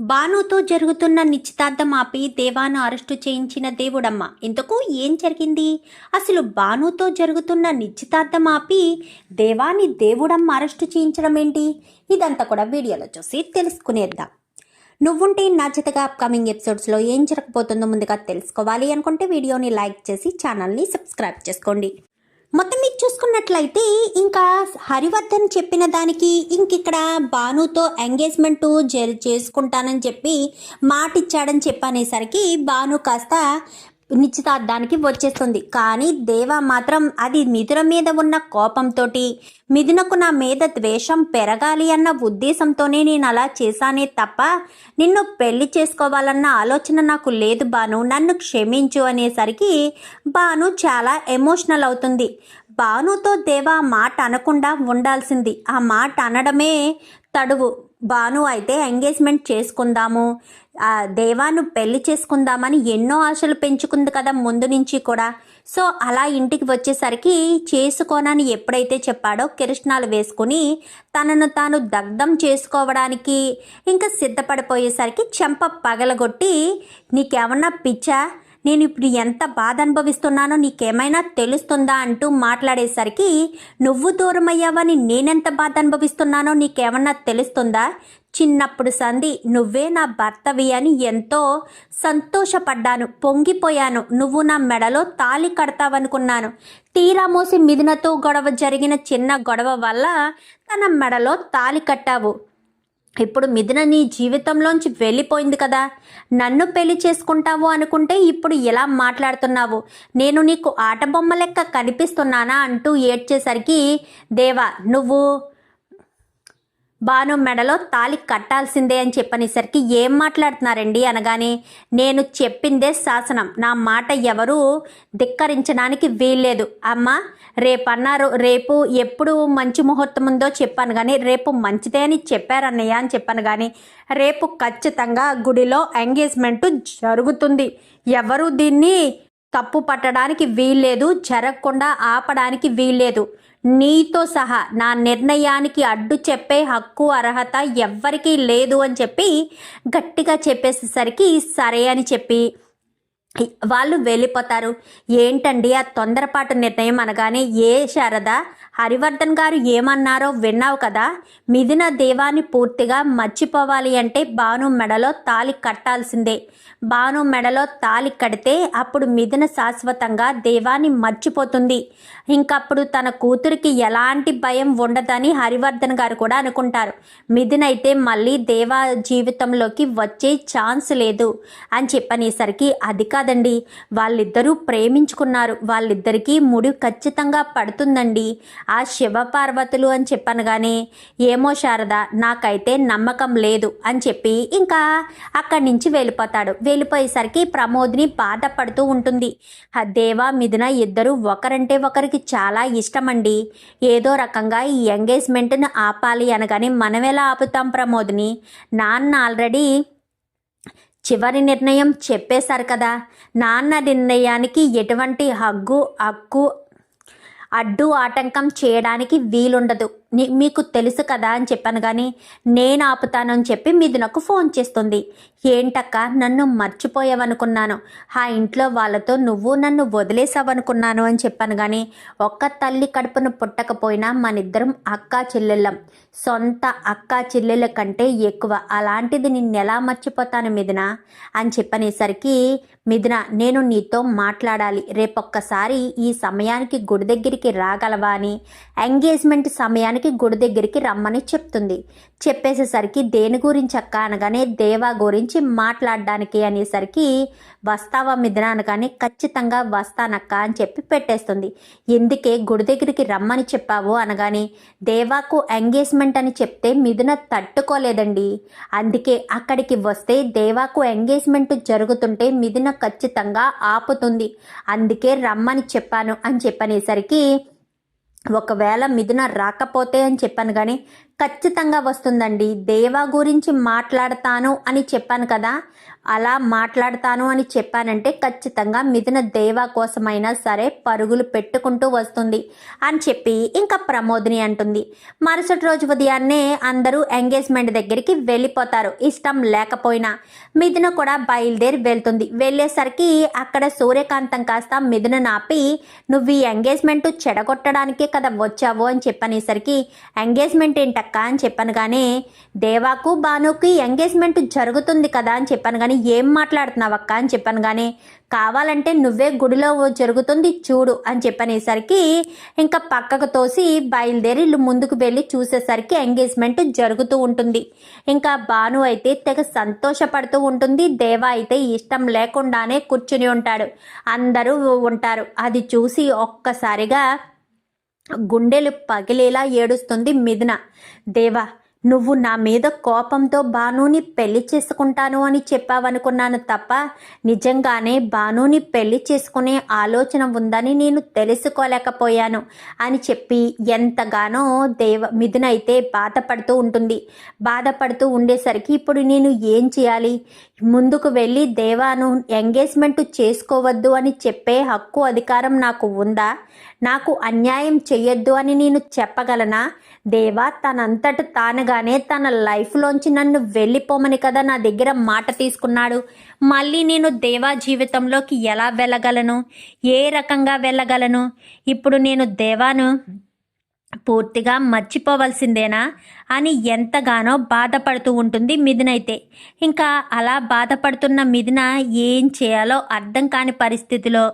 బానుతో జరుగుతున్న నిశ్చితార్థం ఆపి దేవాను అరెస్టు చేయించిన దేవుడమ్మ. ఇంతకు ఏం జరిగింది? అసలు బానుతో జరుగుతున్న నిశ్చితార్థం ఆపి దేవాని దేవుడమ్మ అరెస్టు చేయించడం ఏంటి? ఇదంతా కూడా వీడియోలో చూసి తెలుసుకునేద్దాం. నువ్వుంటే నా జతగా అప్కమింగ్ ఎపిసోడ్స్లో ఏం జరగబోతుందో ముందుగా తెలుసుకోవాలి అనుకుంటే వీడియోని లైక్ చేసి ఛానల్ని సబ్స్క్రైబ్ చేసుకోండి. మొత్తం మీరు చూసుకున్నట్లయితే ఇంకా హరివర్ధన్ చెప్పిన దానికి ఇంక ఇక్కడ భానుతో ఎంగేజ్మెంట్ చేసుకుంటానని చెప్పి మాట ఇచ్చాడని చెప్పనేసరికి భాను కాస్త నిశ్చితార్థానికి వచ్చేస్తుంది. కానీ దేవ మాత్రం అది మిథున మీద ఉన్న కోపంతో మిథునకు నా మీద ద్వేషం పెరగాలి అన్న ఉద్దేశంతోనే నేను అలా చేశానే తప్ప నిన్ను పెళ్ళి చేసుకోవాలన్న ఆలోచన నాకు లేదు బాను. నన్ను క్షమించు అనేసరికి బాను చాలా ఎమోషనల్ అవుతుంది. బానుతో దేవ ఆ మాట అనకుండా ఉండాల్సింది. ఆ మాట అనడమే తడువు. బాను అయితే ఎంగేజ్మెంట్ చేసుకుందాము. దేవాను పెళ్ళి చేసుకుందామని ఎన్నో ఆశలు పెంచుకుంది కదా ముందు నుంచి కూడా. సో అలా ఇంటికి వచ్చేసరికి చేసుకోనని ఎప్పుడైతే చెప్పాడో కిరష్ణాలు వేసుకుని తనను తాను దగ్ధం చేసుకోవడానికి ఇంకా సిద్ధపడిపోయేసరికి చెంప పగలగొట్టి నీకేమన్నా పిచ్చా? నేను ఇప్పుడు ఎంత బాధ అనుభవిస్తున్నానో నీకేమైనా తెలుస్తుందా అంటూ మాట్లాడేసరికి నువ్వు దూరం అయ్యావని నేనెంత బాధ అనుభవిస్తున్నానో నీకేమన్నా తెలుస్తుందా? చిన్నప్పుడు సంధి నువ్వే నా భర్తవి అని ఎంతో సంతోషపడ్డాను పొంగిపోయాను. నువ్వు నా మెడలో తాళి కడతావనుకున్నాను. తీరా మోసి మిథునతో గొడవ జరిగిన చిన్న గొడవ వల్ల తన మెడలో తాళి కట్టావు. ఇప్పుడు మిథున నీ జీవితంలోంచి వెళ్ళిపోయింది కదా. నన్ను పెళ్ళి చేసుకుంటావు అనుకుంటే ఇప్పుడు ఎలా మాట్లాడుతున్నావు? నేను నీకు ఆట బొమ్మ లెక్క కనిపిస్తున్నానా? అంటూ ఏడ్చేసరికి దేవా నువ్వు బాను మెడలో తాలి కట్టాల్సిందే అని చెప్పనేసరికి ఏం మాట్లాడుతున్నారండి అనగానే నేను చెప్పిందే శాసనం. నా మాట ఎవరు ధిక్కరించడానికి వీల్లేదు. అమ్మ రేపన్నారు రేపు ఎప్పుడు మంచి ముహూర్తం ఉందో చెప్పాను కానీ రేపు మంచిదే అని చెప్పారన్నయ్య అని చెప్పాను కానీ రేపు ఖచ్చితంగా గుడిలో ఎంగేజ్మెంట్ జరుగుతుంది. ఎవరు దీన్ని తప్పు పట్టడానికి వీల్లేదు జరగకుండా ఆపడానికి వీల్లేదు. నీతో సహా నా నిర్ణయానికి అడ్డు చెప్పే హక్కు అర్హత ఎవ్వరికీ లేదు అని చెప్పి గట్టిగా చెప్పేసేసరికి సరే అని చెప్పి వాళ్ళు వెళ్ళిపోతారు. ఏంటండి ఆ తొందరపాటు నిర్ణయం అనగానే ఏ శారద హరివర్ధన్ గారు ఏమన్నారో విన్నావు కదా? మిథున దేవాన్ని పూర్తిగా మర్చిపోవాలి అంటే భాను మెడలో తాలి కట్టాల్సిందే. భాను మెడలో తాలి కడితే అప్పుడు మిథున శాశ్వతంగా దేవాన్ని మర్చిపోతుంది. ఇంకప్పుడు తన కూతురికి ఎలాంటి భయం ఉండదని హరివర్ధన్ గారు కూడా అనుకుంటారు. మిథున్ అయితే మళ్ళీ దేవా జీవితంలోకి వచ్చే ఛాన్స్ లేదు అని చెప్పనేసరికి అది కాదండి వాళ్ళిద్దరూ ప్రేమించుకున్నారు. వాళ్ళిద్దరికీ ముడి ఖచ్చితంగా పడుతుందండి ఆ శివపార్వతులు అని చెప్పాను కానీ ఏమో శారద నాకైతే నమ్మకం లేదు అని చెప్పి ఇంకా అక్కడి నుంచి వెళ్ళిపోతాడు. వెళ్ళిపోయేసరికి ప్రమోద్ని బాధపడుతూ ఉంటుంది. దేవా మిథున ఇద్దరు ఒకరంటే ఒకరికి చాలా ఇష్టమండి. ఏదో రకంగా ఈ ఎంగేజ్మెంట్ని ఆపాలి అనగానే మనమెలా ఆపుతాం ప్రమోద్ని? నాన్న ఆల్రెడీ చివరి నిర్ణయం చెప్పేశారు కదా. నాన్న నిర్ణయానికి ఎటువంటి హగ్గు హక్కు అడ్డు ఆటంకం చేయడానికి వీలుండదు. మీకు తెలుసు కదా అని చెప్పాను కానీ నేను ఆపుతానని చెప్పి మీది నాకు ఫోన్ చేస్తుంది. ఏంటక్క నన్ను మర్చిపోయావనుకున్నాను. ఆ ఇంట్లో వాళ్ళతో నువ్వు నన్ను వదిలేసావనుకున్నాను అని చెప్పాను కానీ ఒక్క తల్లి కడుపును పుట్టకపోయినా మనిద్దరం అక్కా చెల్లెళ్ళం. సొంత అక్కా చెల్లెళ్ళ కంటే ఎక్కువ. అలాంటిది నిన్నెలా మర్చిపోతాను మీదినా అని చెప్పనేసరికి మిథున నేను నీతో మాట్లాడాలి. రేపొక్కసారి ఈ సమయానికి గుడి దగ్గరికి రాగలవా అని. ఎంగేజ్మెంట్ సమయానికి గుడి దగ్గరికి రమ్మని చెప్తుంది. చెప్పేసేసరికి దేని గురించి అక్క అనగానే దేవా గురించి మాట్లాడడానికి అనేసరికి వస్తావా మిథున అనగానే ఖచ్చితంగా వస్తానక్క అని చెప్పి పెట్టేస్తుంది. ఎందుకే గుడి దగ్గరికి రమ్మని చెప్పావు అనగానే దేవాకు ఎంగేజ్మెంట్ అని చెప్తే మిథున తట్టుకోలేదండి. అందుకే అక్కడికి వస్తే దేవాకు ఎంగేజ్మెంట్ జరుగుతుంటే మిథున ఖచ్చితంగా ఆపుతుంది. అందుకే రమ్మని చెప్పాను అని చెప్పనేసరికి ఒకవేళ మిథున రాకపోతే అని చెప్పాను కానీ ఖచ్చితంగా వస్తుందండి. దేవా గురించి మాట్లాడతాను అని చెప్పాను కదా అలా మాట్లాడతాను అని చెప్పానంటే ఖచ్చితంగా మిథున దేవా కోసమైనా సరే పరుగులు పెట్టుకుంటూ వస్తుంది అని చెప్పి ఇంకా ప్రమోదిని అంటుంది. మరుసటి రోజు ఉదయాన్నే అందరూ ఎంగేజ్మెంట్ దగ్గరికి వెళ్ళిపోతారు. ఇష్టం లేకపోయినా మిథున కూడా బయలుదేరి వెళ్తుంది. వెళ్ళేసరికి అక్కడ సూర్యకాంతం కాస్త మిథున నాపి నువ్వు ఈ ఎంగేజ్మెంట్ చెడగొట్టడానికే కదా వచ్చావు అని చెప్పనేసరికి ఎంగేజ్మెంట్ అక్క అని చెప్పాను కానీ దేవాకు బానుకి ఎంగేజ్మెంట్ జరుగుతుంది కదా అని చెప్పాను కానీ ఏం మాట్లాడుతున్నావు అక్క అని చెప్పాను కానీ కావాలంటే నువ్వే గుడిలో జరుగుతుంది చూడు అని చెప్పనేసరికి ఇంకా పక్కకు తోసి బయలుదేరి ఇల్లు ముందుకు వెళ్ళి చూసేసరికి ఎంగేజ్మెంట్ జరుగుతూ ఉంటుంది. ఇంకా భాను అయితే తెగ సంతోషపడుతూ ఉంటుంది. దేవా అయితే ఇష్టం లేకుండానే కూర్చుని ఉంటాడు. అందరూ ఉంటారు. అది చూసి ఒక్కసారిగా గుండెలు పగిలేలా ఏడుస్తుంది మిథున. దేవా నువ్వు నా మీద కోపంతో భానుని పెళ్ళి చేసుకుంటాను అని చెప్పావనుకున్నాను తప్ప నిజంగానే భానుని పెళ్ళి చేసుకునే ఆలోచన ఉందని నేను తెలుసుకోలేకపోయాను అని చెప్పి ఎంతగానో దేవ మిథున అయితే బాధపడుతూ ఉంటుంది. బాధపడుతూ ఉండేసరికి ఇప్పుడు నేను ఏం చేయాలి? ముందుకు వెళ్ళి దేవాను ఎంగేజ్మెంట్ చేసుకోవద్దు అని చెప్పే హక్కు అధికారం నాకు ఉందా? నాకు అన్యాయం చెయ్యొద్దు అని నేను చెప్పగలనా? దేవా తనంతట తానుగానే తన లైఫ్లోంచి నన్ను వెళ్ళిపోమని కదా నా దగ్గర మాట తీసుకున్నాడు. మళ్ళీ నేను దేవా జీవితంలోకి ఎలా వెళ్ళగలను? ఏ రకంగా వెళ్ళగలను? ఇప్పుడు నేను దేవాను పూర్తిగా మర్చిపోవలసిందేనా అని ఎంతగానో బాధపడుతూ ఉంటుంది మిథునైతే. ఇంకా అలా బాధపడుతున్న మిథున ఏం చేయాలో అర్థం కాని పరిస్థితిలో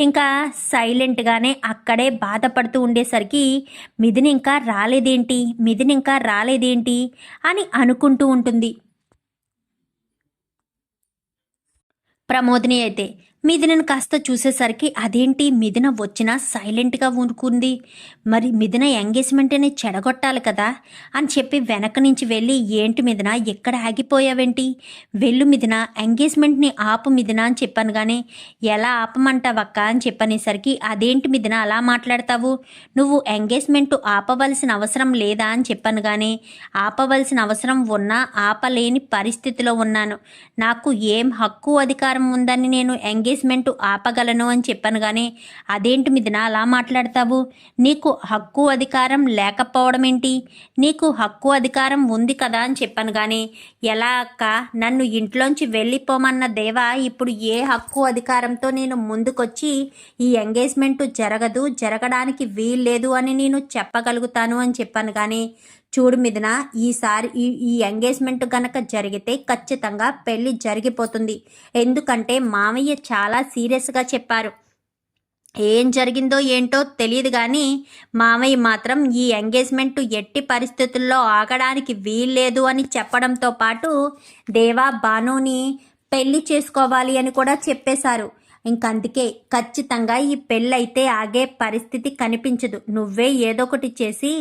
ఇంకా సైలెంట్గానే అక్కడే బాధపడుతూ ఉండేసరికి మిథున ఇంకా రాలేదేంటి? మిథున ఇంకా రాలేదేంటి? అని అనుకుంటూ ఉంటుంది. ప్రమోదిని అయితే మిథునను కాస్త చూసేసరికి అదేంటి మిథున వచ్చినా సైలెంట్గా ఊరుకుంది? మరి మిథున ఎంగేజ్మెంట్ని చెడగొట్టాలి కదా? అని చెప్పి వెనక నుంచి వెళ్ళి ఏంటి మిథున ఎక్కడ ఆగిపోయావేంటి? వెళ్ళు మిథున ఎంగేజ్మెంట్ని ఆపు మిథున అని చెప్పాను కానీ ఎలా ఆపమంటావక్క అని చెప్పనేసరికి అదేంటి మిథున అలా మాట్లాడతావు? నువ్వు ఎంగేజ్మెంట్ ఆపవలసిన అవసరం లేదా అని చెప్పాను కానీ ఆపవలసిన అవసరం ఉన్నా ఆపలేని పరిస్థితిలో ఉన్నాను. నాకు ఏం హక్కు అధికారం ఉందని నేను ఎంగేజ్ ఎంగేజ్మెంట్ ఆపగలను అని చెప్పాను కానీ అదేంటి మిథున అలా మాట్లాడతావు? నీకు హక్కు అధికారం లేకపోవడం ఏంటి? నీకు హక్కు అధికారం ఉంది కదా అని చెప్పాను కానీ ఎలా అక్క? నన్ను ఇంట్లోంచి వెళ్ళిపోమన్న దేవా ఇప్పుడు ఏ హక్కు అధికారంతో నేను ముందుకొచ్చి ఈ ఎంగేజ్మెంట్ జరగదు జరగడానికి వీల్లేదు అని నేను చెప్పగలుగుతాను అని చెప్పాను కానీ చూడు మిథున ఈసారి ఈ ఈ ఎంగేజ్మెంట్ కనుక జరిగితే ఖచ్చితంగా పెళ్ళి జరిగిపోతుంది. ఎందుకంటే మామయ్య చాలా సీరియస్గా చెప్పారు. ఏం జరిగిందో ఏంటో తెలియదు కానీ మామయ్య మాత్రం ఈ ఎంగేజ్మెంట్ ఎట్టి పరిస్థితుల్లో ఆగడానికి వీల్లేదు అని చెప్పడంతో పాటు దేవా బానుని పెళ్ళి చేసుకోవాలి అని కూడా చెప్పేశారు. ఇంకందుకే ఖచ్చితంగా ఈ పెళ్ళైతే ఆగే పరిస్థితి కనిపించదు. నువ్వే ఏదో ఒకటి చేసి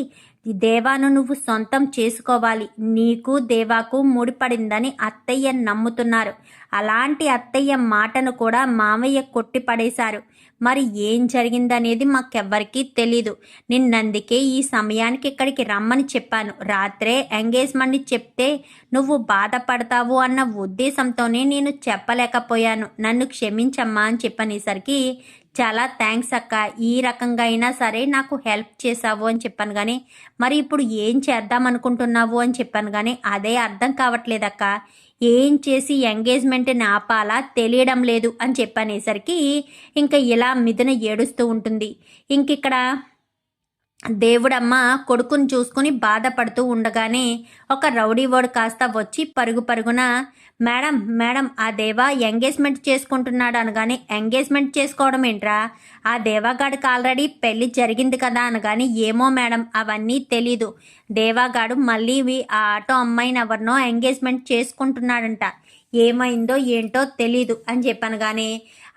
దేవాను నువ్వు సొంతం చేసుకోవాలి. నీకు దేవాకు ముడిపడిందని అత్తయ్య నమ్ముతున్నారు. అలాంటి అత్తయ్య మాటను కూడా మామయ్య కొట్టిపడేశారు. మరి ఏం జరిగిందనేది మాకెవ్వరికీ తెలీదు. నిన్నందుకే ఈ సమయానికి ఇక్కడికి రమ్మని చెప్పాను. రాత్రే ఎంగేజ్మెంట్ చెప్తే నువ్వు బాధపడతావు అన్న ఉద్దేశంతోనే నేను చెప్పలేకపోయాను. నన్ను క్షమించమ్మా అని చెప్పనేసరికి చాలా థ్యాంక్స్ అక్క. ఈ రకంగా అయినా సరే నాకు హెల్ప్ చేసావు అని చెప్పాను కానీ మరి ఇప్పుడు ఏం చేద్దాం అనుకుంటున్నావు అని చెప్పాను కానీ అదే అర్థం కావట్లేదక్క. ఏం చేసి ఎంగేజ్మెంట్ని ఆపాలా తెలియడం లేదు అని చెప్పనేసరికి ఇంకా ఇలా మిథున ఏడుస్తూ ఉంటుంది. ఇంక ఇక్కడ దేవుడమ్మ కొడుకుని చూసుకుని బాధపడుతూ ఉండగానే ఒక రౌడీ వాడు కాస్త వచ్చి పరుగు పరుగున మేడం మేడం ఆ దేవా ఎంగేజ్మెంట్ చేసుకుంటున్నాడు అనగానే ఎంగేజ్మెంట్ చేసుకోవడం ఏంట్రా? ఆ దేవాగాడికి ఆల్రెడీ పెళ్ళి జరిగింది కదా అనగాని ఏమో మేడం అవన్నీ తెలీదు. దేవాగాడు మళ్ళీ ఆ ఆటో అమ్మాయిని ఎవరినో ఎంగేజ్మెంట్ చేసుకుంటున్నాడంట. ఏమైందో ఏంటో తెలీదు అని చెప్పాను కానీ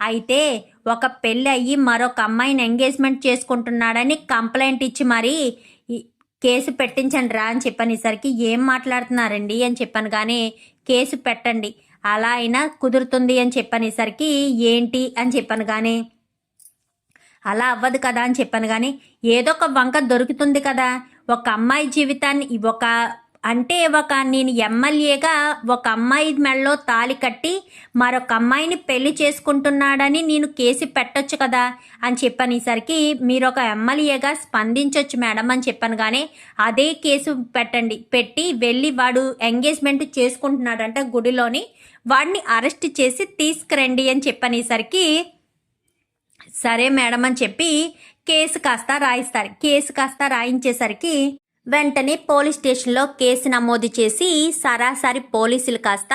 అయితే ఒక పెళ్ళి అయ్యి మరొక అమ్మాయిని ఎంగేజ్మెంట్ చేసుకుంటున్నాడని కంప్లైంట్ ఇచ్చి మరీ కేసు పెట్టించండి రా అని చెప్పనేసరికి ఏం మాట్లాడుతున్నారండి అని చెప్పాను కానీ కేసు పెట్టండి. అలా అయినా కుదురుతుంది అని చెప్పనేసరికి ఏంటి అని చెప్పాను కానీ అలా అవ్వదు కదా అని చెప్పాను కానీ ఏదో ఒక వంక దొరుకుతుంది కదా. ఒక అమ్మాయి జీవితాన్ని ఒక అంటే ఒక నేను ఎమ్మెల్యేగా ఒక అమ్మాయి మెడలో తాలి కట్టి మరొక అమ్మాయిని పెళ్ళి చేసుకుంటున్నాడని నేను కేసు పెట్టొచ్చు కదా అని చెప్పనేసరికి మీరు ఒక ఎమ్మెల్యేగా స్పందించవచ్చు మేడం అని చెప్పాను. కానీ అదే కేసు పెట్టండి. పెట్టి వెళ్ళి వాడు ఎంగేజ్మెంట్ చేసుకుంటున్నాడంట గుడిలోని. వాడిని అరెస్ట్ చేసి తీసుకురండి అని చెప్పనేసరికి సరే మేడం అని చెప్పి కేసు కాస్త రాయిస్తారు. కేసు కాస్త రాయించేసరికి వెంటనే పోలీస్ స్టేషన్లో కేసు నమోదు చేసి సరాసరి పోలీసులు కాస్త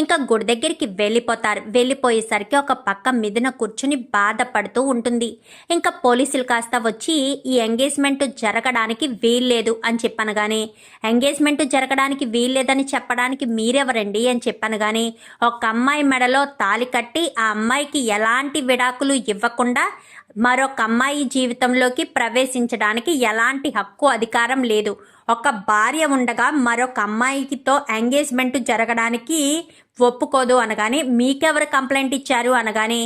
ఇంకా గుడి దగ్గరికి వెళ్ళిపోతారు. వెళ్ళిపోయేసరికి ఒక పక్క మిథున కూర్చుని బాధపడుతూ ఉంటుంది. ఇంకా పోలీసులు కాస్త వచ్చి ఈ ఎంగేజ్మెంట్ జరగడానికి వీల్లేదు అని చెప్పాను కానీ ఎంగేజ్మెంట్ జరగడానికి వీల్లేదని చెప్పడానికి మీరెవరండి అని చెప్పాను కానీ ఒక అమ్మాయి మెడలో తాలి కట్టి ఆ అమ్మాయికి ఎలాంటి విడాకులు ఇవ్వకుండా మరొక అమ్మాయి జీవితంలోకి ప్రవేశించడానికి ఎలాంటి హక్కు అధికారం లేదు. ఒక భార్య ఉండగా మరొక అమ్మాయితో ఎంగేజ్మెంట్ జరగడానికి ఒప్పుకోదు అనగానే మీకెవరు కంప్లైంట్ ఇచ్చారు అనగానే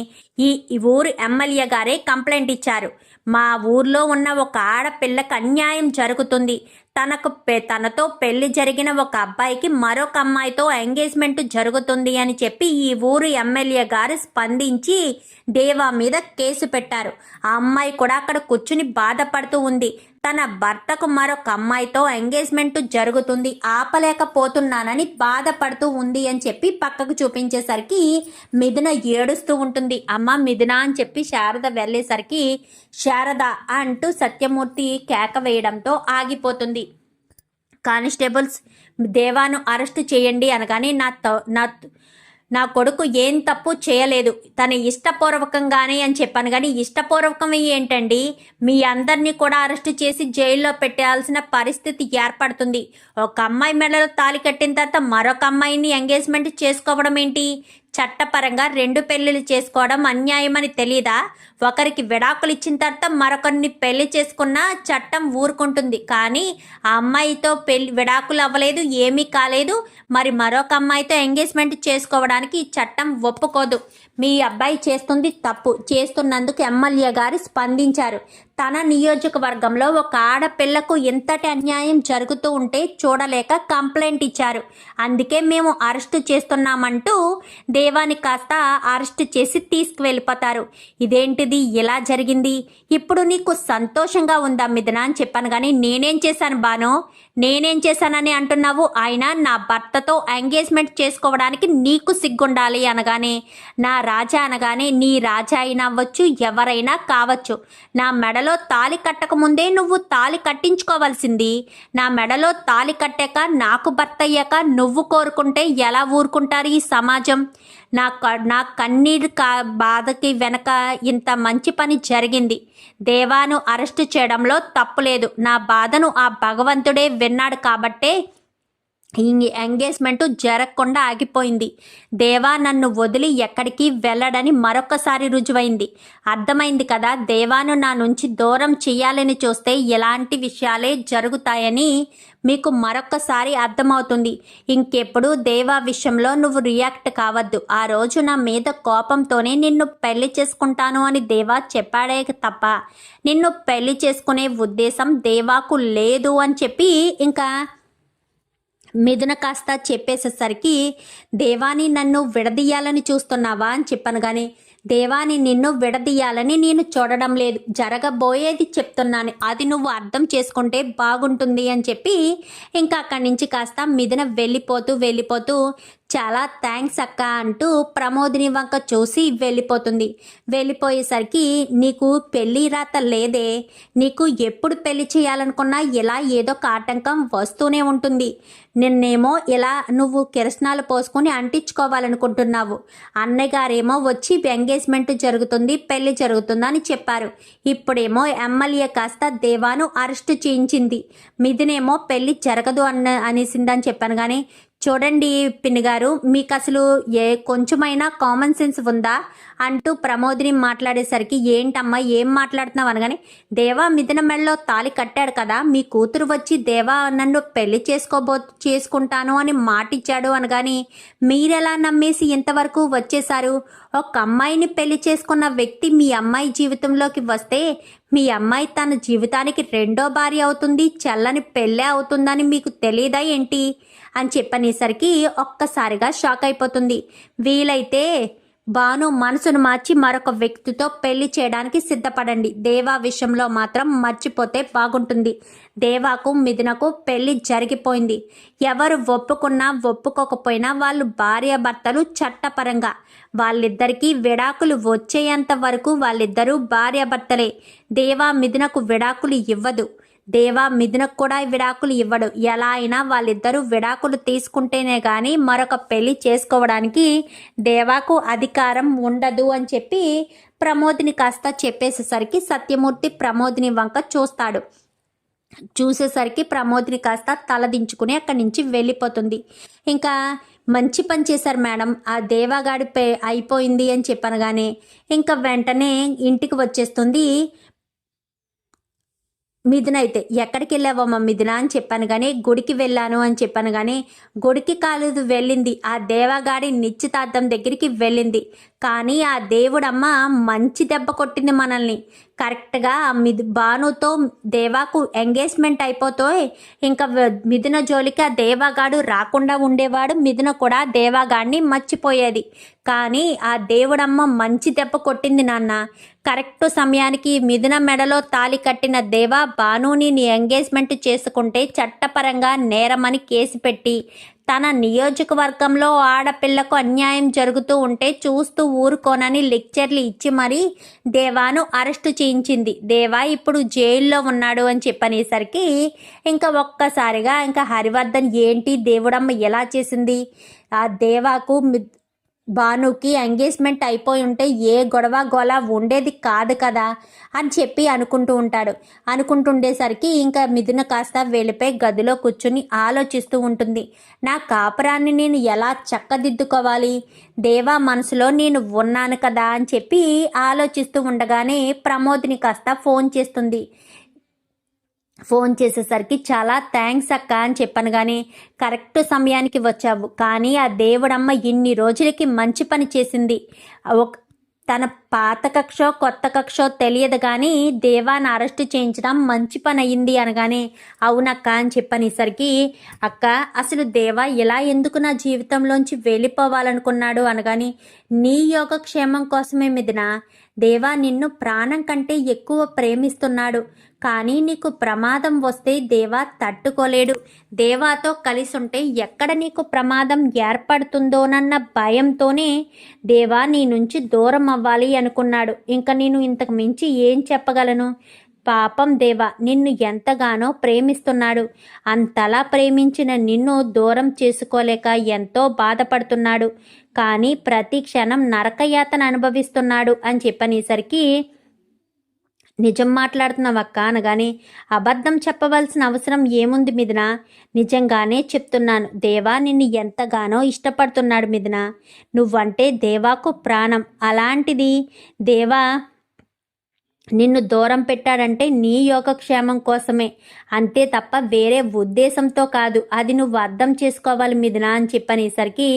ఈ ఊరు ఎమ్మెల్యే గారే కంప్లైంట్ ఇచ్చారు. మా ఊర్లో ఉన్న ఒక ఆడపిల్లకి అన్యాయం జరుగుతుంది. తనకు పె తనతో పెళ్ళి జరిగిన ఒక అబ్బాయికి మరొక అమ్మాయితో ఎంగేజ్మెంట్ జరుగుతుంది అని చెప్పి ఈ ఊరు ఎమ్మెల్యే గారు స్పందించి దేవా మీద కేసు పెట్టారు. ఆ అమ్మాయి కూడా అక్కడ కూర్చుని బాధపడుతూ ఉంది. తన భర్తకు మరొక అమ్మాయితో ఎంగేజ్మెంట్ జరుగుతుంది ఆపలేకపోతున్నానని బాధపడుతూ ఉంది అని చెప్పి పక్కకు చూపించేసరికి మిథున ఏడుస్తూ ఉంటుంది. అమ్మ మిథున అని చెప్పి శారద వెళ్ళేసరికి శారద అంటూ సత్యమూర్తి కేక వేయడంతో ఆగిపోతుంది. కానిస్టేబుల్స్ దేవాను అరెస్ట్ చేయండి అనగానే నా త- నా నా కొడుకు ఏం తప్పు చేయలేదు. తన ఇష్టపూర్వకంగానే అని చెప్పాను. కానీ ఇష్టపూర్వకం ఏంటండి? మీ అందరినీ కూడా అరెస్ట్ చేసి జైల్లో పెట్టాల్సిన పరిస్థితి ఏర్పడుతుంది. ఒక అమ్మాయి మెడలో తాలి కట్టిన తర్వాత మరొక అమ్మాయిని ఎంగేజ్మెంట్ చేసుకోవడం ఏంటి? చట్టపరంగా రెండు పెళ్ళిళ్ళు చేసుకోవడం అన్యాయమని తెలీదా? ఒకరికి విడాకులు ఇచ్చిన తర్వాత మరొకరిని పెళ్ళి చేసుకున్న చట్టం ఊరుకుంటుంది. కానీ ఆ అమ్మాయితో పెళ్ళి విడాకులు అవ్వలేదు ఏమీ కాలేదు. మరి మరొక అమ్మాయితో ఎంగేజ్మెంట్ చేసుకోవడానికి ఈ చట్టం ఒప్పుకోదు. మీ అబ్బాయి చేస్తుంది తప్పు. చేస్తున్నందుకు ఎమ్మెల్యే గారు స్పందించారు. తన నియోజకవర్గంలో ఒక ఆడపిల్లకు ఇంతటి అన్యాయం జరుగుతూ ఉంటే చూడలేక కంప్లైంట్ ఇచ్చారు. అందుకే మేము అరెస్టు చేస్తున్నామంటూ దేవాని కాస్త అరెస్ట్ చేసి తీసుకువెళ్ళిపోతారు. ఇదేంటిది? ఎలా జరిగింది? ఇప్పుడు నీకు సంతోషంగా ఉందా మిథున అని చెప్పాను కానీ నేనేం చేశాను బాను? నేనేం చేశానని అంటున్నావు? ఆయన నా భర్తతో ఎంగేజ్మెంట్ చేసుకోవడానికి నీకు సిగ్గుండాలి అనగానే నా రాజా అనగానే నీ రాజా అయినా అవ్వచ్చు ఎవరైనా కావచ్చు. నా మెడలో తాలి కట్టకముందే నువ్వు తాలి కట్టించుకోవాల్సింది. నా మెడలో తాలి కట్టాక నాకు భర్త అయ్యాక నువ్వు కోరుకుంటే ఎలా ఊరుకుంటారు ఈ సమాజం? నా క- నా కన్నీరు కా బాధకి వెనక ఇంత మంచి పని జరిగింది. దేవాను అరెస్ట్ చేయడంలో తప్పులేదు నా బాధను ఆ భగవంతుడే విన్నాడు కాబట్టే ఈ ఎంగేజ్మెంట్ జరగకుండా ఆగిపోయింది. దేవా నన్ను వదిలి ఎక్కడికి వెళ్ళడని మరొకసారి రుజువైంది. అర్థమైంది కదా దేవాను నా నుంచి దూరం చేయాలని చూస్తే ఎలాంటి విషయాలే జరుగుతాయని మీకు మరొకసారి అర్థమవుతుంది. ఇంకెప్పుడు దేవా విషయంలో నువ్వు రియాక్ట్ కావద్దు. ఆ రోజు నా మీద కోపంతోనే నిన్ను పెళ్ళి చేసుకుంటాను అని దేవా చెప్పాడే తప్ప నిన్ను పెళ్ళి చేసుకునే ఉద్దేశం దేవాకు లేదు అని చెప్పి ఇంకా మిథున కాస్త చెప్పేసేసరికి దేవాని నన్ను విడదీయాలని చూస్తున్నావా? అని చెప్పాను కానీ దేవాని నిన్ను విడదీయాలని నేను చూడడం లేదు. జరగబోయేది చెప్తున్నాను. అది నువ్వు అర్థం చేసుకుంటే బాగుంటుంది అని చెప్పి ఇంకా అక్కడి నుంచి కాస్త మిథున వెళ్ళిపోతూ వెళ్ళిపోతూ చాలా థ్యాంక్స్ అక్క అంటూ ప్రమోదిని వంక చూసి వెళ్ళిపోతుంది. వెళ్ళిపోయేసరికి నీకు పెళ్ళి రాత లేదే. నీకు ఎప్పుడు పెళ్ళి చేయాలనుకున్నా ఇలా ఏదో ఒక ఆటంకం వస్తూనే ఉంటుంది. నిన్నేమో ఇలా నువ్వు కిరసనాలు పోసుకొని అంటించుకోవాలనుకుంటున్నావు. అన్నయ్య గారేమో వచ్చి ఎంగేజ్మెంట్ జరుగుతుంది పెళ్ళి జరుగుతుందని చెప్పారు. ఇప్పుడేమో ఎమ్మెల్యే కాస్త దేవాను అరెస్ట్ చేయించింది. మిథునేమో పెళ్ళి జరగదు అన్న అనేసిందని చెప్పాను కానీ చూడండి పిన్ని గారు మీకు అసలు ఏ కొంచెమైనా కామన్ సెన్స్ ఉందా? అంటూ ప్రమోదిని మాట్లాడేసరికి ఏంటమ్మా ఏం మాట్లాడుతున్నావు? అనగానే దేవా మిథున మెడలో తాలి కట్టాడు కదా మీ కూతురు వచ్చి దేవా నన్ను పెళ్ళి చేసుకోబో చేసుకుంటాను అని మాటిచ్చాడు అనగాని మీరెలా నమ్మేసి ఇంతవరకు వచ్చేశారు? ఒక అమ్మాయిని పెళ్ళి చేసుకున్న వ్యక్తి మీ అమ్మాయి జీవితంలోకి వస్తే మీ అమ్మాయి తన జీవితానికి రెండో భార్య అవుతుంది చల్లని పెళ్ళే అవుతుందని మీకు తెలియదా ఏంటి? అని చెప్పనేసరికి ఒక్కసారిగా షాక్ అయిపోతుంది. వీలైతే భాను మనసును మార్చి మరొక వ్యక్తితో పెళ్ళి చేయడానికి సిద్ధపడండి. దేవా విషయంలో మాత్రం మర్చిపోతే బాగుంటుంది. దేవాకు మిథునకు పెళ్ళి జరిగిపోయింది. ఎవరు ఒప్పుకున్నా ఒప్పుకోకపోయినా వాళ్ళు భార్యాభర్తలు చట్టపరంగా. వాళ్ళిద్దరికీ విడాకులు వచ్చేంత వరకు వాళ్ళిద్దరూ భార్యాభర్తలే. దేవా మిథునకు విడాకులు ఇవ్వదు. దేవా మిథునకు కూడా విడాకులు ఇవ్వడు. ఎలా అయినా వాళ్ళిద్దరూ విడాకులు తీసుకుంటేనే కానీ మరొక పెళ్ళి చేసుకోవడానికి దేవాకు అధికారం ఉండదు అని చెప్పి ప్రమోదిని కాస్త చెప్పేసేసరికి సత్యమూర్తి ప్రమోదిని వంక చూస్తాడు. చూసేసరికి ప్రమోదిని కాస్త తలదించుకుని అక్కడి నుంచి వెళ్ళిపోతుంది. ఇంకా మంచి పని చేశారు మేడం ఆ దేవాగాడి పే అయిపోయింది అని చెప్పనగానే ఇంకా వెంటనే ఇంటికి వచ్చేస్తుంది మిథున అయితే ఎక్కడికి వెళ్ళావమ్మా మిథున? అని చెప్పాను కానీ గుడికి వెళ్ళాను అని చెప్పాను కానీ గుడికి కాలేదు వెళ్ళింది. ఆ దేవగాడి నిశ్చితార్థం దగ్గరికి వెళ్ళింది. కానీ ఆ దేవుడమ్మ మంచి దెబ్బ కొట్టింది మనల్ని. కరెక్ట్గా మిథు భానుతో దేవాకు ఎంగేజ్మెంట్ అయిపోతే ఇంకా మిథున జోలికి ఆ దేవాగాడు రాకుండా ఉండేవాడు మిథున కూడా దేవాగాడిని మర్చిపోయేది. కానీ ఆ దేవుడమ్మ మంచి దెబ్బ కొట్టింది నాన్న. కరెక్ట్ సమయానికి మిథున మెడలో తాలి కట్టిన దేవా భానుని ఎంగేజ్మెంట్ చేసుకుంటే చట్టపరంగా నేరమని కేసు పెట్టి తన నియోజకవర్గంలో ఆడపిల్లకు అన్యాయం జరుగుతూ ఉంటే చూస్తూ ఊరుకోనని లెక్చర్లు ఇచ్చి మరీ దేవాను అరెస్టు చేయించింది. దేవా ఇప్పుడు జైల్లో ఉన్నాడు అని చెప్పనేసరికి ఇంకా ఒక్కసారిగా ఇంకా హరివర్ధన్ ఏంటి దేవుడమ్మ ఎలా చేసింది? ఆ దేవాకు భానుకి ఎంగేజ్మెంట్ అయిపోయి ఉంటే ఏ గొడవ గొల ఉండేది కాదు కదా అని చెప్పి అనుకుంటూ ఉంటాడు. అనుకుంటుండేసరికి ఇంకా మిథున కాస్త వెళ్ళిపోయి గదిలో కూర్చుని ఆలోచిస్తూ ఉంటుంది. నా కాపురాన్ని నేను ఎలా చక్కదిద్దుకోవాలి? దేవా మనసులో నేను ఉన్నాను కదా అని చెప్పి ఆలోచిస్తూ ఉండగానే ప్రమోద్ని కాస్త ఫోన్ చేస్తుంది. ఫోన్ చేసేసరికి చాలా థ్యాంక్స్ అక్క అని చెప్పాను కానీ కరెక్ట్ సమయానికి వచ్చావు. కానీ ఆ దేవుడమ్మ ఇన్ని రోజులకి మంచి పని చేసింది. ఒక తన పాత కక్షో కొత్త కక్షో తెలియదు కానీ దేవాన్ని అరెస్ట్ చేయించడం మంచి పని అయింది అనగానే అవునక్క అని చెప్పనేసరికి అక్క అసలు దేవా ఇలా ఎందుకు నా జీవితంలోంచి వెళ్ళిపోవాలనుకున్నాడు అనగాని నీ యోగక్షేమం కోసమే మిదిన దేవా నిన్ను ప్రాణం కంటే ఎక్కువ ప్రేమిస్తున్నాడు. కానీ నీకు ప్రమాదం వస్తే దేవా తట్టుకోలేడు. దేవాతో కలిసి ఉంటే ఎక్కడ నీకు ప్రమాదం ఏర్పడుతుందోనన్న భయంతోనే దేవా నీ నుంచి దూరం అవ్వాలి అనుకున్నాడు. ఇంకా నేను ఇంతకు మించి ఏం చెప్పగలను? పాపం దేవ నిన్ను ఎంతగానో ప్రేమిస్తున్నాడు. అంతలా ప్రేమించిన నిన్ను దూరం చేసుకోలేక ఎంతో బాధపడుతున్నాడు. కానీ ప్రతి క్షణం నరకయాతన అనుభవిస్తున్నాడు అని చెప్పనేసరికి నిజం మాట్లాడుతున్నావక్క అనగానే అబద్ధం చెప్పవలసిన అవసరం ఏముంది మిథున? నిజంగానే చెప్తున్నాను. దేవా నిన్ను ఎంతగానో ఇష్టపడుతున్నాడు మిథున. నువ్వంటే దేవాకు ప్రాణం. అలాంటిది దేవా నిన్ను దూరం పెట్టాడంటే నీ యోగక్షేమం కోసమే. అంతే తప్ప వేరే ఉద్దేశంతో కాదు. అది నువ్వు అర్థం చేసుకోవాలి మిథున అని చెప్పనేసరికి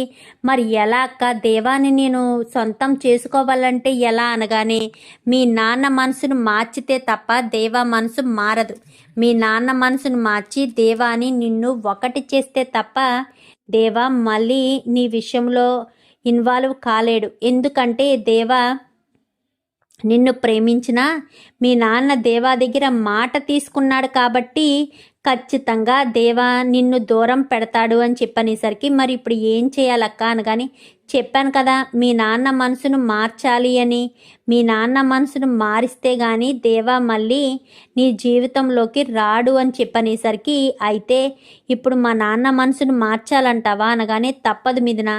మరి ఎలా అక్క? దేవాన్ని నేను సొంతం చేసుకోవాలంటే ఎలా అనగానే మీ నాన్న మనసును మార్చితే తప్ప దేవా మనసు మారదు. మీ నాన్న మనసును మార్చి దేవాని నిన్ను ఒకటి చేస్తే తప్ప దేవా మళ్ళీ నీ విషయంలో ఇన్వాల్వ్ కాలేడు. ఎందుకంటే దేవా నిన్ను ప్రేమించిన మీ నాన్న దేవా దగ్గర మాట తీసుకున్నాడు కాబట్టి ఖచ్చితంగా దేవా నిన్ను దూరం పెడతాడు అని చెప్పనేసరికి మరి ఇప్పుడు ఏం చేయాలక్క అనగాని చెప్పాను కదా మీ నాన్న మనసును మార్చాలి అని. మీ నాన్న మనసును మారిస్తే కానీ దేవా మళ్ళీ నీ జీవితంలోకి రాడు అని చెప్పనేసరికి అయితే ఇప్పుడు మా నాన్న మనసును మార్చాలంటావా? అనగానే తప్పదు మీదన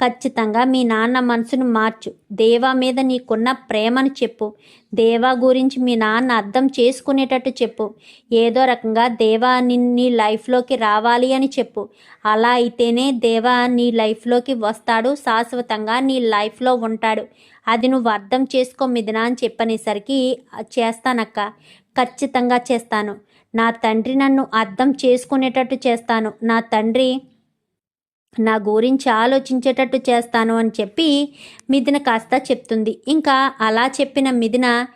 ఖచ్చితంగా మీ నాన్న మనసును మార్చు. దేవా మీద నీకున్న ప్రేమను చెప్పు. దేవా గురించి మీ నాన్న అర్థం చేసుకునేటట్టు చెప్పు. ఏదో రకంగా దేవా నీ లైఫ్లోకి రావాలి అని చెప్పు. అలా అయితేనే దేవా నీ లైఫ్లోకి వస్తాడు శాశ్వతంగా నీ లైఫ్లో ఉంటాడు. అది నువ్వు అర్థం చేసుకో మిదినా అని చెప్పనేసరికి చేస్తానక్క. ఖచ్చితంగా చేస్తాను. నా తండ్రి నన్ను అర్థం చేసుకునేటట్టు చేస్తాను. నా తండ్రి నా గురించి ఆలోచించేటట్టు చేస్తాను అని చెప్పి మిథున కాస్త చెప్తుంది. ఇంకా అలా చెప్పిన మిథున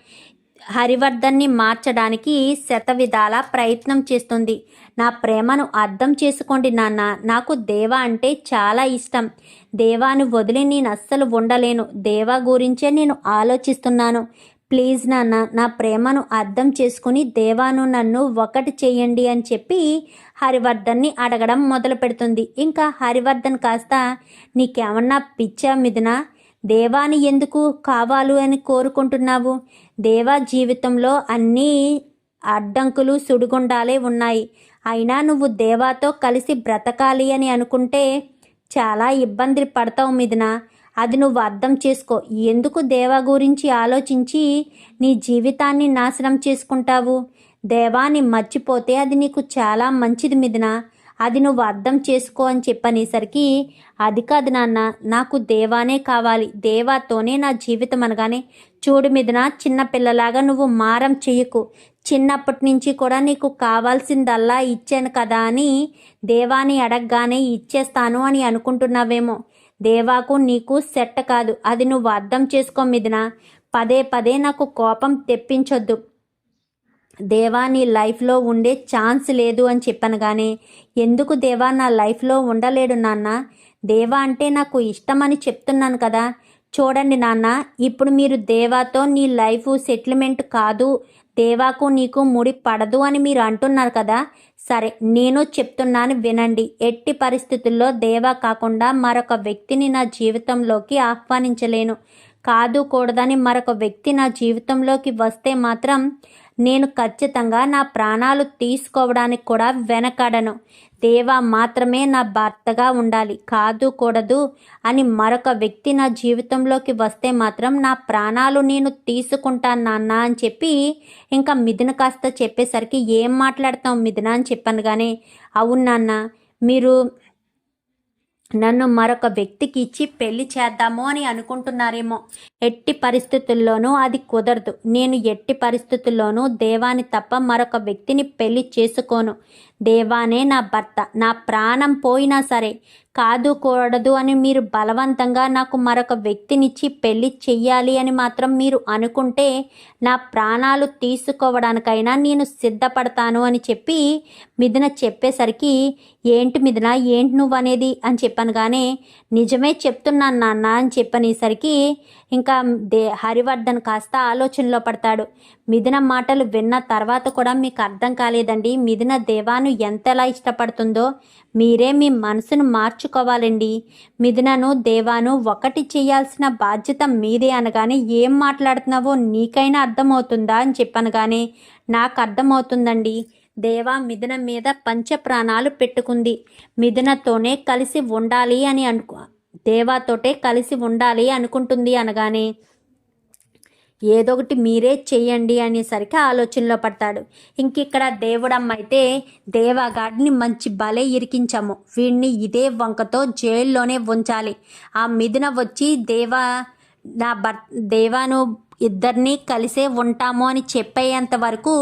హరివర్ధన్ని మార్చడానికి శతవిధాల ప్రయత్నం చేస్తుంది. నా ప్రేమను అర్థం చేసుకోండి నాన్న. నాకు దేవా అంటే చాలా ఇష్టం. దేవాను వదిలి నేను అస్సలు ఉండలేను. దేవా గురించే నేను ఆలోచిస్తున్నాను. ప్లీజ్ నాన్న నా ప్రేమను అర్థం చేసుకుని దేవాను నన్ను ఒకటి చేయండి అని చెప్పి హరివర్ధన్ని అడగడం మొదలు పెడుతుంది. ఇంకా హరివర్ధన్ కాస్త నీకేమన్నా పిచ్చా మిదినా దేవాని ఎందుకు కావాలి అని కోరుకుంటున్నావు? దేవా జీవితంలో అన్నీ అడ్డంకులు సుడిగుండాలే ఉన్నాయి. అయినా నువ్వు దేవాతో కలిసి బ్రతకాలి అని అనుకుంటే చాలా ఇబ్బంది పడతావు మిదిన అది నువ్వు అర్థం చేసుకో. ఎందుకు దేవా గురించి ఆలోచించి నీ జీవితాన్ని నాశనం చేసుకుంటావు? దేవాన్ని మర్చిపోతే అది నీకు చాలా మంచిది మిదిన అది నువ్వు అర్థం చేసుకో అని చెప్పనేసరికి అది కాదు నాన్న నాకు దేవానే కావాలి. దేవాతోనే నా జీవితం అనగానే చూడు మీదన చిన్న పిల్లలాగా నువ్వు మారం చెయ్యకు చిన్నప్పటి నుంచి కూడా నీకు కావాల్సిందల్లా ఇచ్చాను కదా అని దేవాని అడగగానే ఇచ్చేస్తాను అని అనుకుంటున్నావేమో. దేవాకు నీకు సెట్ కాదు. అది నువ్వు అర్థం చేసుకో మీదన పదే పదే నాకు కోపం తెప్పించొద్దు. దేవా నీ లైఫ్లో ఉండే ఛాన్స్ లేదు అని చెప్పాను కానీ ఎందుకు దేవా నా లైఫ్లో ఉండలేడు నాన్న? దేవా అంటే నాకు ఇష్టమని చెప్తున్నాను కదా. చూడండి నాన్న ఇప్పుడు మీరు దేవాతో నీ లైఫ్ సెటిల్మెంట్ కాదు దేవాకు నీకు ముడి పడదు అని మీరు అంటున్నారు కదా. సరే నేను చెప్తున్నాను వినండి. ఎట్టి పరిస్థితుల్లో దేవా కాకుండా మరొక వ్యక్తిని నా జీవితంలోకి ఆహ్వానించలేను. కాదు కూడదని మరొక వ్యక్తి నా జీవితంలోకి వస్తే మాత్రం నేను ఖచ్చితంగా నా ప్రాణాలు తీసుకోవడానికి కూడా వెనకాడను. దేవా మాత్రమే నా భర్తగా ఉండాలి. కాదు కూడదు అని మరొక వ్యక్తి నా జీవితంలోకి వస్తే మాత్రం నా ప్రాణాలు నేను తీసుకుంటాను నాన్న అని చెప్పి ఇంకా మిథున కాస్త చెప్పేసరికి ఏం మాట్లాడతాం మిథున అని చెప్పాను కానీ అవును నాన్న మీరు నన్ను మరొక వ్యక్తికి ఇచ్చి పెళ్ళి చేద్దాము అని అనుకుంటున్నారేమో. ఎట్టి పరిస్థితుల్లోనూ అది కుదరదు. నేను ఎట్టి పరిస్థితుల్లోనూ దేవాన్ని తప్ప మరొక వ్యక్తిని పెళ్ళి చేసుకోను. దేవానే నా భర్త నా ప్రాణం పోయినా సరే కాదు కూడదు అని మీరు బలవంతంగా నాకు మరొక వ్యక్తినిచ్చి పెళ్ళి చెయ్యాలి అని మాత్రం మీరు అనుకుంటే నా ప్రాణాలు తీసుకోవడానికైనా నేను సిద్ధపడతాను అని చెప్పి మిథున చెప్పేసరికి ఏంటి మిథున ఏంటి నువ్వు అనేది అని చెప్పాను కానీ నిజమే చెప్తున్నాను నాన్న అని చెప్పనేసరికి ఇంకా దే హరివర్ధన్ కాస్త ఆలోచనలో పడతాడు. మిథున మాటలు విన్న తర్వాత కూడా మీకు అర్థం కాలేదండి. మిథున దేవాను ఎంతలా ఇష్టపడుతుందో మీరే మీ మనసును మార్చుకోవాలండి. మిథునను దేవాను ఒకటి చేయాల్సిన బాధ్యత మీదే అనగానే ఏం మాట్లాడుతున్నావో నీకైనా అర్థమవుతుందా అని చెప్పనగానే నాకు అర్థమవుతుందండి దేవా మిథున మీద పంచ ప్రాణాలు పెట్టుకుంది. మిథునతోనే కలిసి ఉండాలి అని అనుకు దేవాతోటే కలిసి ఉండాలి అనుకుంటుంది అనగానే ఏదొకటి మీరే చెయ్యండి అనేసరికి ఆలోచనలో పడతాడు. ఇంక ఇక్కడ దేవుడమ్మ అయితే దేవాగాడిని మంచి బలే ఇరికించాము. వీడిని ఇదే వంకతో జైల్లోనే ఉంచాలి. ఆ మిథున వచ్చి దేవా నా భర్ దేవాను ఇద్దరినీ కలిసే ఉంటాము అని చెప్పేంత వరకు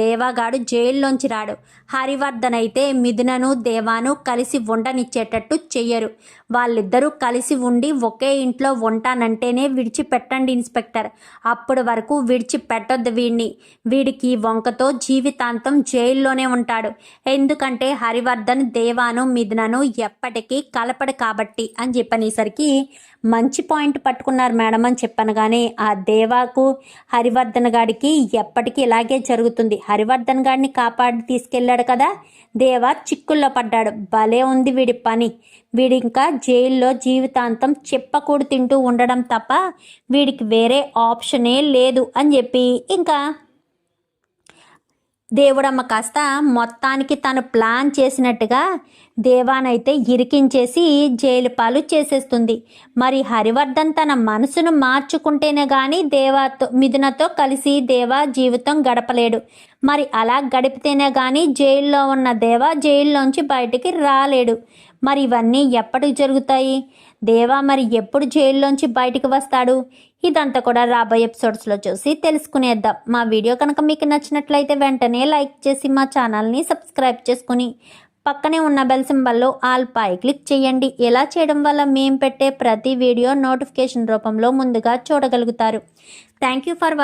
దేవాగాడు జైల్లోంచి రాడు. హరివర్ధన్ అయితే మిథునను దేవాను కలిసి ఉండనిచ్చేటట్టు చెయ్యరు. వాళ్ళిద్దరూ కలిసి ఉండి ఒకే ఇంట్లో ఉంటానంటేనే విడిచిపెట్టండి ఇన్స్పెక్టర్. అప్పటి వరకు విడిచిపెట్టొద్దు వీడిని వీడికి వంకతో జీవితాంతం జైల్లోనే ఉంటాడు. ఎందుకంటే హరివర్ధన్ దేవాను మిథునను ఎప్పటికీ కలపడు కాబట్టి అని చెప్పనేసరికి మంచి పాయింట్ పట్టుకున్నారు మేడం అని చెప్పాను. కానీ ఆ దేవాకు హరివర్ధన్ గాడికి ఎప్పటికీ ఇలాగే జరుగుతుంది. హరివర్ధన్ గాడిని కాపాడి తీసుకెళ్ళాడు కదా దేవా చిక్కుల్లో పడ్డాడు. భలే ఉంది వీడి పని. వీడి ఇంకా జైల్లో జీవితాంతం చెప్పకూడు తింటూ ఉండడం తప్ప వీడికి వేరే ఆప్షనే లేదు అని చెప్పి ఇంకా దేవుడమ్మ కాస్త మొత్తానికి తను ప్లాన్ చేసినట్టుగా దేవానైతే ఇరికించేసి జైలు పాలు చేసేస్తుంది. మరి హరివర్ధన్ తన మనసును మార్చుకుంటేనే కానీ దేవాతో మిథునతో కలిసి దేవా జీవితం గడపలేడు. మరి అలా గడిపితేనే కానీ జైల్లో ఉన్న దేవా జైల్లోంచి బయటికి రాలేడు. మరి ఇవన్నీ ఎప్పటికి జరుగుతాయి? దేవా మరి ఎప్పుడు జైల్లోంచి బయటికి వస్తాడు? ఇదంతా కూడా రాబోయే ఎపిసోడ్స్లో చూసి తెలుసుకునేద్దాం. మా వీడియో కనుక మీకు నచ్చినట్లయితే వెంటనే లైక్ చేసి మా ఛానల్ని సబ్స్క్రైబ్ చేసుకుని పక్కనే ఉన్న బెల్ సింబల్లో ఆల్ పై క్లిక్ చేయండి. ఇలా చేయడం వల్ల మేము పెట్టే ప్రతి వీడియో నోటిఫికేషన్ రూపంలో ముందుగా చూడగలుగుతారు. Thank you for